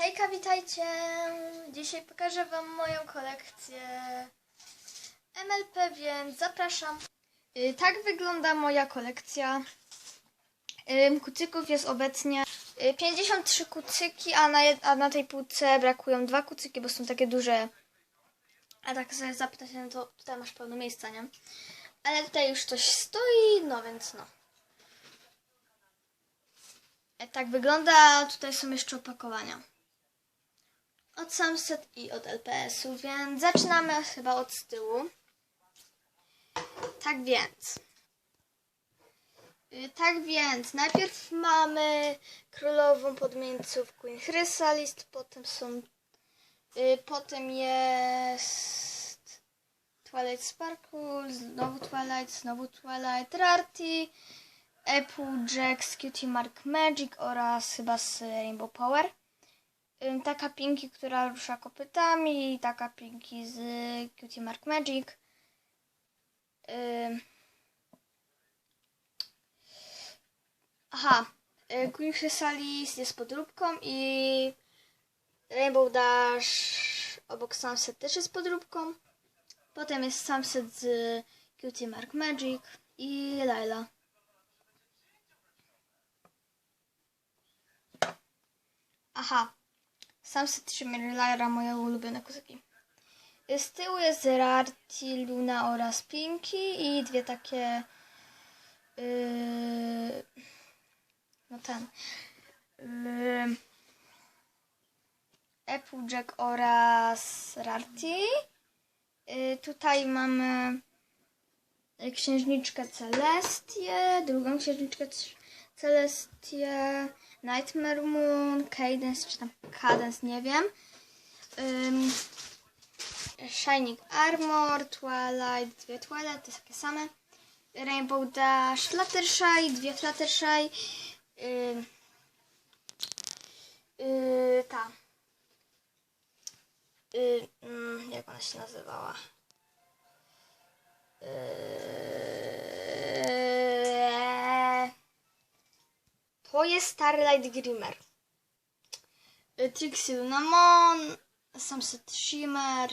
Hejka, witajcie! Dzisiaj pokażę Wam moją kolekcję MLP, więc zapraszam. Y, Tak wygląda moja kolekcja. Ym, Kucyków jest obecnie y, 53 kucyki, a na, a na tej półce brakują dwa kucyki, bo są takie duże. A tak sobie zapytać, no to tutaj masz pełno miejsca, nie? Ale tutaj już coś stoi, no więc no. E, Tak wygląda, tutaj są jeszcze opakowania. Od Samset i od LPS-u, więc zaczynamy chyba od z tyłu. Tak więc. Y, Tak więc, najpierw mamy królową podmieńców Queen Chrysalist, potem są. y, Potem jest. Twilight Sparkle, znowu Twilight, znowu Twilight, Rarity, Applejack, Cutie Mark Magic oraz chyba z Rainbow Power. Taka Pinki, która rusza kopytami, taka Pinki z Cutie Mark Magic. Aha, y, Queen Chrysalis jest podróbką i Rainbow Dash obok Sunset też jest podróbką. Potem jest Sunset z Cutie Mark Magic i Laila. Aha, Sunset Laila, moje ulubione kuzyki. Z tyłu jest Rarity, Luna oraz Pinky i dwie takie yy, no ten yy, Applejack oraz Rarity. Yy, tutaj mamy księżniczkę Celestię, drugą księżniczkę Celestię, Nightmare Moon, Cadence, czy tam Cadence, nie wiem. Ym, Shining Armor, Twilight, dwie Twilight, to jest takie same. Rainbow Dash, Fluttershy, dwie Fluttershy. Yy, ta. Yy, mm, jak ona się nazywała? Yy, to jest Starlight Grimmer. Yy, Trixie Lunamon, Sunset Shimmer,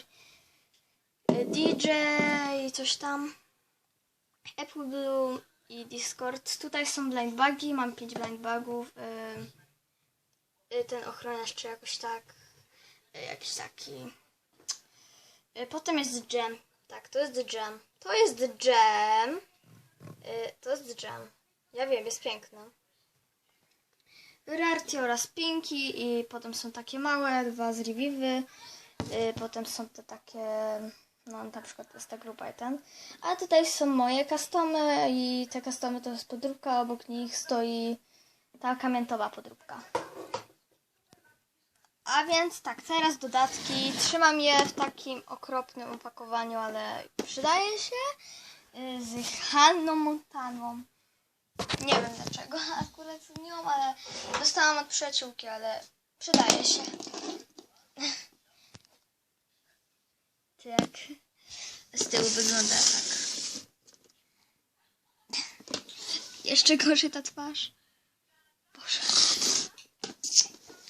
yy, DJ, coś tam. Apple Bloom i Discord. Tutaj są blind bugi, mam 5 blind bugów. Yy, ten ochroniarz czy jakoś tak. Jakiś taki. Potem jest Jam. Tak, to jest Jam. To jest Jam. To jest Jam. Ja wiem, jest piękny. Rarity oraz Pinki i potem są takie małe, dwa z Reviwy. Yy, potem są te takie, no na przykład jest ta grupa i ten. A tutaj są moje customy i te customy to jest podróbka, obok nich stoi ta kamientowa podróbka. A więc tak, teraz dodatki. Trzymam je w takim okropnym opakowaniu, ale przydaje się. Yy, Z Hanną Montaną. Nie wiem akurat z nią, ale dostałam od przyjaciółki, ale przydaje się. Tak. Z tyłu wygląda tak. Jeszcze gorzej ta twarz. Boże.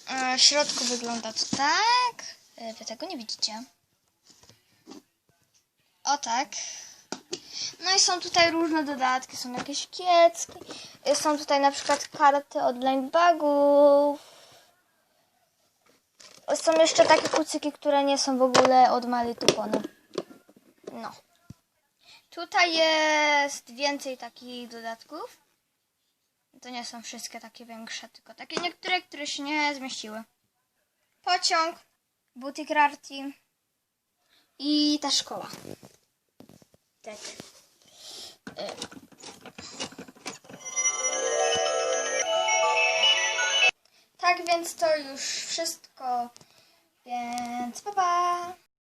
E, W środku wygląda to tak. E, Wy tego nie widzicie. O tak. No i są tutaj różne dodatki, są jakieś kiecki. Y, Są tutaj na przykład karty od bugów. Są jeszcze takie kucyki, które nie są w ogóle od Mali Tupony. No. Tutaj jest więcej takich dodatków. To nie są wszystkie takie większe, tylko takie niektóre, które się nie zmieściły. Pociąg, butik Rarty i ta szkoła. Tak. E. Tak więc to już wszystko. Więc pa pa!